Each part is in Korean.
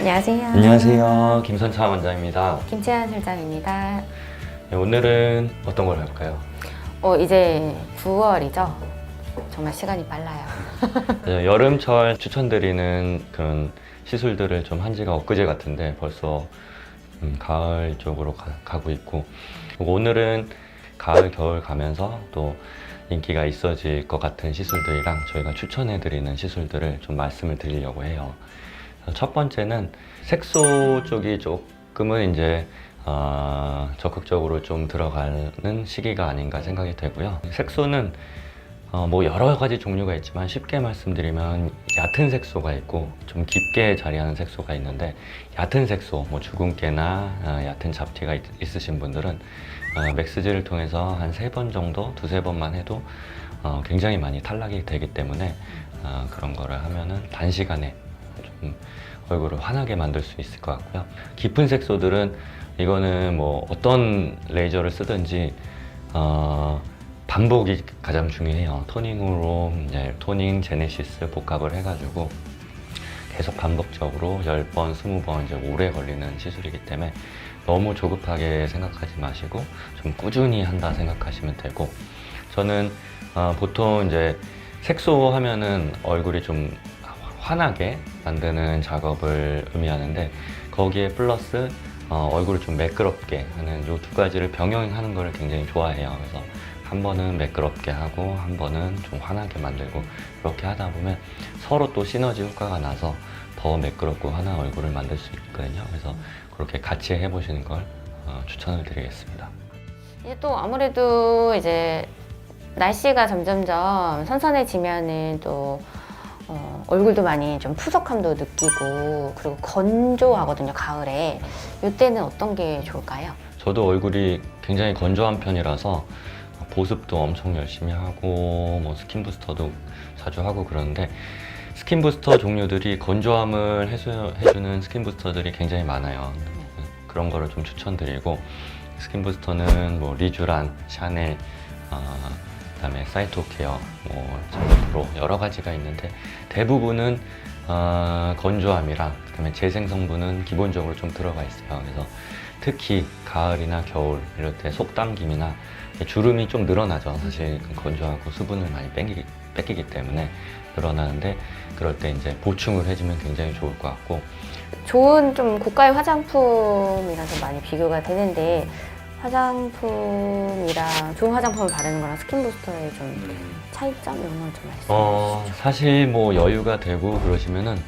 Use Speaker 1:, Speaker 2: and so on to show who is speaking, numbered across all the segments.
Speaker 1: 안녕하세요.
Speaker 2: 안녕하세요. 김선차 원장입니다.
Speaker 1: 김채한 실장입니다.
Speaker 2: 네, 오늘은 어떤 걸 할까요?
Speaker 1: 어, 이제 9월이죠? 정말 시간이 빨라요.
Speaker 2: 네, 여름철 추천드리는 그런 시술들을 좀 한 지가 엊그제 같은데 벌써 음, 가을 쪽으로 가, 고 있고 오늘은 가을, 겨울 가면서 또 인기가 있어질 것 같은 시술들이랑 저희가 추천해드리는 시술들을 좀 말씀을 드리려고 해요. 첫 번째는 색소 쪽이 조금은 이제 어, 적극적으로 좀 들어가는 시기가 아닌가 생각이 되고요. 색소는 어, 뭐 여러 가지 종류가 있지만 쉽게 말씀드리면 얕은 색소가 있고 좀 깊게 자리하는 색소가 있는데 얕은 색소, 뭐 주근깨나 어, 얕은 잡티가 있, 있으신 분들은 어, 맥스지를 통해서 한 세 번 정도, 두세 번만 해도 어, 굉장히 많이 탈락이 되기 때문에 어, 그런 거를 하면은 단시간에 좀 얼굴을 환하게 만들 수 있을 것 같고요. 깊은 색소들은 이거는 뭐 어떤 레이저를 쓰든지 어, 반복이 가장 중요해요. 토닝으로 이제 토닝, 제네시스 복합을 해가지고 계속 반복적으로 10번, 20번 이제 오래 걸리는 시술이기 때문에 너무 조급하게 생각하지 마시고 좀 꾸준히 한다 생각하시면 되고 저는 어, 보통 이제 색소 하면은 얼굴이 좀 환하게 만드는 작업을 의미하는데 거기에 플러스 어, 얼굴을 좀 매끄럽게 하는 이 두 가지를 병행하는 걸 굉장히 좋아해요. 그래서 한 번은 매끄럽게 하고 한 번은 좀 환하게 만들고 이렇게 하다 보면 서로 또 시너지 효과가 나서 더 매끄럽고 환한 얼굴을 만들 수 있거든요. 그래서 그렇게 같이 해보시는 걸 어, 추천을 드리겠습니다.
Speaker 1: 이제 또 아무래도 이제 날씨가 점점점 선선해지면은 또 어, 얼굴도 많이 좀 푸석함도 느끼고 그리고 건조하거든요 가을에 이때는 어떤 게 좋을까요?
Speaker 2: 저도 얼굴이 굉장히 건조한 편이라서 보습도 엄청 열심히 하고 뭐 스킨 부스터도 자주 하고 그러는데 스킨 부스터 종류들이 건조함을 해소, 해주는 스킨 부스터들이 굉장히 많아요. 그런 거를 좀 추천드리고 스킨 부스터는 뭐 리쥬란, 샤넬, 어, 그다음에 사이토 케어, 뭐 자르프로 여러 가지가 있는데 대부분은 어, 건조함이랑 그다음에 재생 성분은 기본적으로 좀 들어가 있어요. 그래서 특히 가을이나 겨울 이럴 때 속당김이나 주름이 좀 늘어나죠. 사실 그 건조하고 수분을 많이 뺏기기, 뺏기기 때문에 늘어나는데 그럴 때 이제 보충을 해주면 굉장히 좋을 것 같고
Speaker 1: 좋은 좀 고가의 화장품이랑 좀 많이 비교가 되는데 화장품이랑 좋은 화장품을 바르는 거랑 스킨 부스터의 좀 차이점 이런 걸 좀 말씀해
Speaker 2: 어,
Speaker 1: 주시죠.
Speaker 2: 사실 뭐 여유가 되고 그러시면은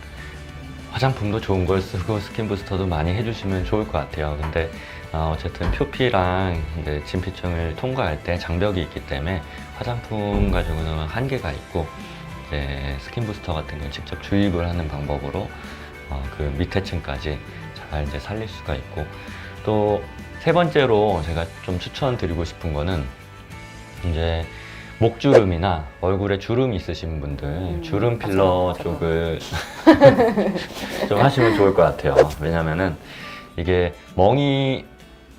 Speaker 2: 화장품도 좋은 걸 쓰고 스킨 부스터도 많이 해주시면 좋을 것 같아요. 근데 어, 어쨌든 표피랑 이제 진피층을 통과할 때 장벽이 있기 때문에 화장품 가지고는 한계가 있고 이제 스킨 부스터 같은 경우 직접 주입을 하는 방법으로 어, 그 밑에 층까지 잘 이제 살릴 수가 있고 또 세 번째로 제가 좀 추천드리고 싶은 거는 이제 목주름이나 얼굴에 주름 있으신 분들
Speaker 1: 음,
Speaker 2: 주름 필러. 쪽을 좀 하시면 좋을 것 같아요. 왜냐면은 이게 멍이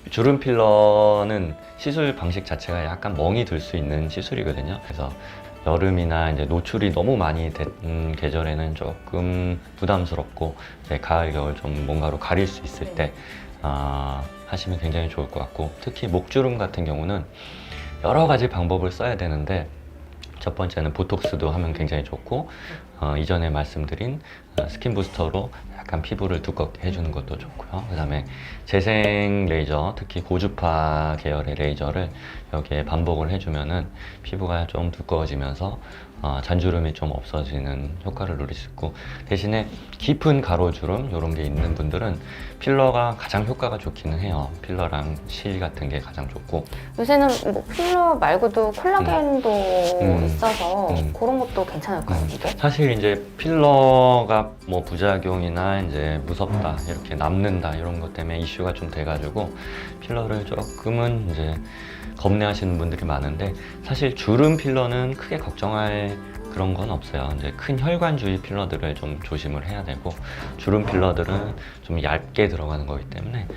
Speaker 2: 주름 필러는 시술 방식 자체가 약간 멍이 들 수 있는 시술이거든요. 그래서 여름이나 이제 노출이 너무 많이 된 계절에는 조금 부담스럽고 이제 가을 겨울 좀 뭔가로 가릴 수 있을 때 아, 하시면 굉장히 좋을 것 같고 특히 목주름 같은 경우는 여러 가지 방법을 써야 되는데 첫 번째는 보톡스도 하면 굉장히 좋고 어, 이전에 말씀드린 어, 스킨 부스터로 약간 피부를 두껍게 해주는 것도 좋고요. 그 다음에 재생 레이저, 특히 고주파 계열의 레이저를 여기에 반복을 해주면은 피부가 좀 두꺼워지면서 어, 잔주름이 좀 없어지는 효과를 누릴 수 있고 대신에 깊은 가로주름 이런 게 있는 분들은 필러가 가장 효과가 좋기는 해요. 필러랑 실 같은 게 가장 좋고
Speaker 1: 요새는 뭐 필러 말고도 콜라겐도
Speaker 2: 음.
Speaker 1: 있어서
Speaker 2: 음.
Speaker 1: 그런 것도 괜찮을까요,
Speaker 2: 음.
Speaker 1: 이게?
Speaker 2: 사실 이제 필러가 뭐 부작용이나 이제 무섭다 이렇게 남는다 이런 것 때문에 이슈가 좀 돼가지고 필러를 조금은 이제 겁내하시는 분들이 많은데 사실 주름 필러는 크게 걱정할 그런 건 없어요. 이제 큰 혈관 주위 필러들을 좀 조심을 해야 되고 주름 필러들은 좀 얇게 들어가는 거기 때문에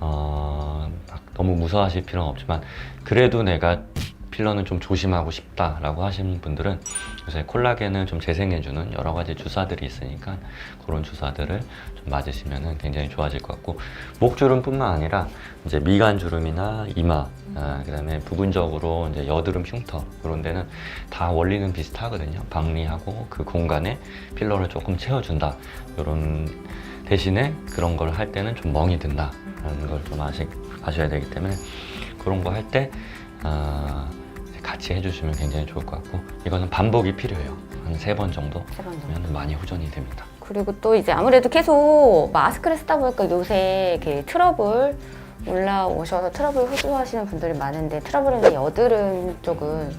Speaker 2: 어, 막 너무 무서워하실 필요는 없지만 그래도 내가 필러는 좀 조심하고 싶다라고 하시는 분들은 요새 콜라겐을 좀 재생해주는 여러 가지 주사들이 있으니까 그런 주사들을 좀 맞으시면 굉장히 좋아질 것 같고 목주름뿐만 아니라 이제 미간 주름이나 이마 아, 그다음에 부분적으로 이제 여드름 흉터 그런 데는 다 원리는 비슷하거든요. 박리하고 그 공간에 필러를 조금 채워준다. 이런 대신에 그런 걸 할 때는 좀 멍이 든다라는 걸 좀 아시, 아셔야 되기 때문에 그런 거 할 때 아, 같이 해주시면 굉장히 좋을 것 같고 이거는 반복이 필요해요. 한 세 번 정도
Speaker 1: 세 번 정도.
Speaker 2: 하면 많이 후전이 됩니다.
Speaker 1: 그리고 또 이제 아무래도 계속 마스크를 쓰다 보니까 요새 이렇게 트러블 올라오셔서 트러블 호소하시는 분들이 많은데 트러블이나 여드름 쪽은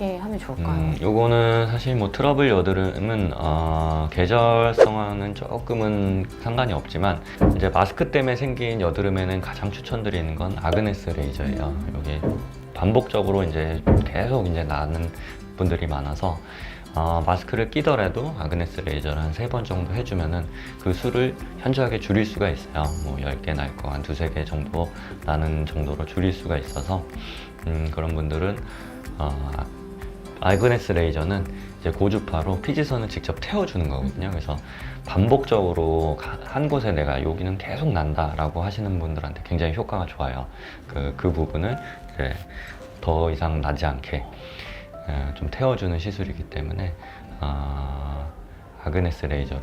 Speaker 1: 어떻게 하면 좋을까요?
Speaker 2: 음, 요거는 사실 뭐 트러블 여드름은 어, 계절성과는 조금은 상관이 없지만 이제 마스크 때문에 생긴 여드름에는 가장 추천드리는 건 아그네스 레이저예요. 여기 반복적으로 이제 계속 이제 나는 분들이 많아서 어, 마스크를 끼더라도 아그네스 레이저를 한 세 번 정도 해주면은 그 수를 현저하게 줄일 수가 있어요. 뭐 10개 날 거 한 두세 개 정도 나는 정도로 줄일 수가 있어서 음, 그런 분들은 어, 아그네스 레이저는 이제 고주파로 피지선을 직접 태워주는 거거든요. 그래서 반복적으로 가- 한 곳에 내가 여기는 계속 난다라고 하시는 분들한테 굉장히 효과가 좋아요. 그, 그 부분을 이제 더 이상 나지 않게 어, 좀 태워주는 시술이기 때문에 어, 아그네스 레이저를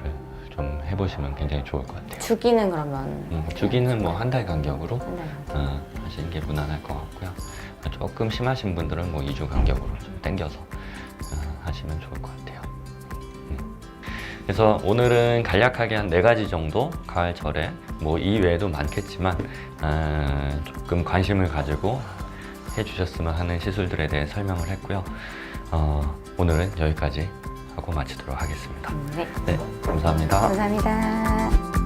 Speaker 2: 좀 해보시면 굉장히 좋을 것 같아요.
Speaker 1: 주기는 그러면
Speaker 2: 음, 주기는 뭐 한 달 간격으로
Speaker 1: 한 달.
Speaker 2: 어, 하시는 게 무난할 것 같고요. 조금 심하신 분들은 뭐 2주 간격으로 좀 당겨서 어, 하시면 좋을 것 같아요. 음. 그래서 오늘은 간략하게 한 네 가지 정도 가을철에 뭐 이외에도 많겠지만 어, 조금 관심을 가지고 해주셨으면 하는 시술들에 대해 설명을 했고요. 어, 오늘은 여기까지 하고 마치도록 하겠습니다.
Speaker 1: 네.
Speaker 2: 네, 감사합니다.
Speaker 1: 감사합니다.